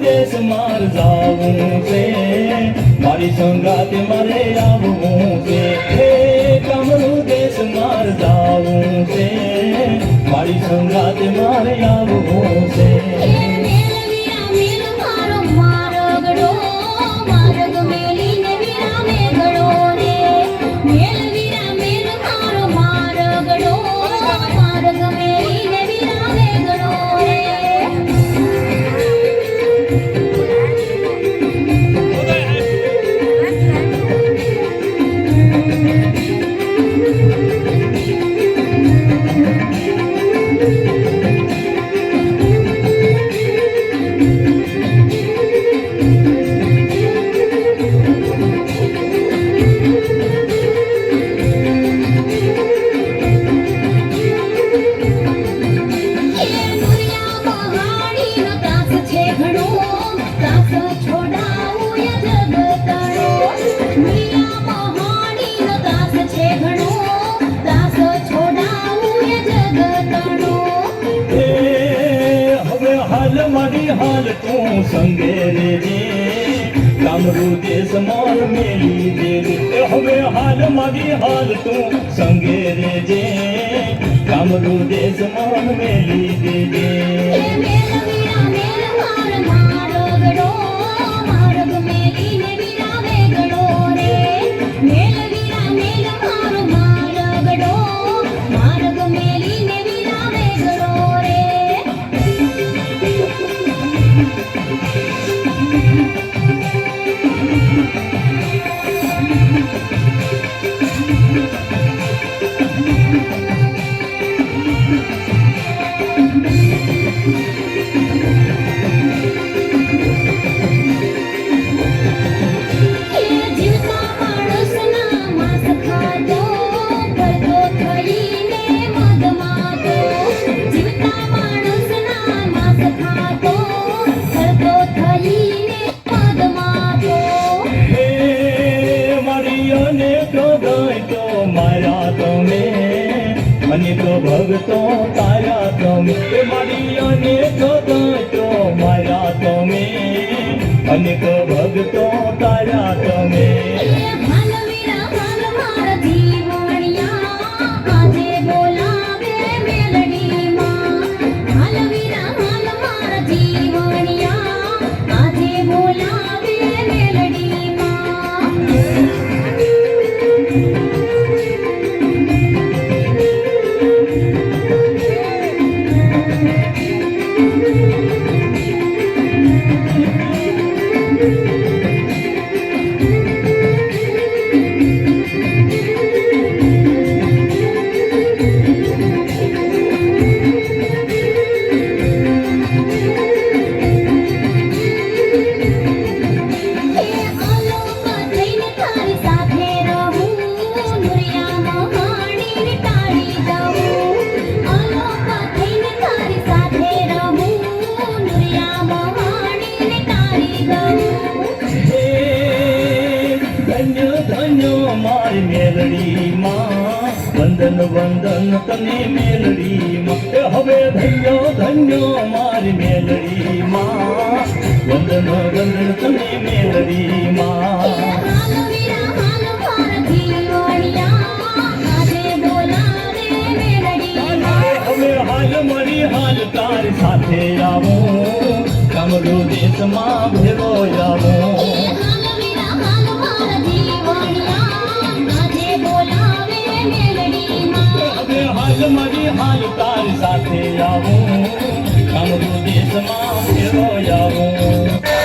દેશ માર જાવું છે. મારી સંગાતે મારે આવવું છે. હે કમળું દેશ માર જાવું છે. મારી સંગાતે મારે આવવું હાલ તું સંગે રેજે કામરૂ દેશ માર મેલી દે એ હવે હાલ મારી હાલ તું સંગે રેજે કામરૂ દેશ માર મેલી દે એ અનેક ભક્તો તારા તમે. મારી અનેક ભક્તો મારા તમે. અનેક ભક્તો તારા તમે. you. મારી મેલડીમાં. વંદન વંદન, તને મેલડીમાં. હવે ધન્ય ધન્ય મારી મેલડીમાં. વંદન વંદન, તને મેલડીમાં. હાલ તારી સાથે આવો. કમરો દેશમાં ભેરો આવું. મારી હાલ તારી સાથે આવું. કમરો દેશમાં ફેરો આવું.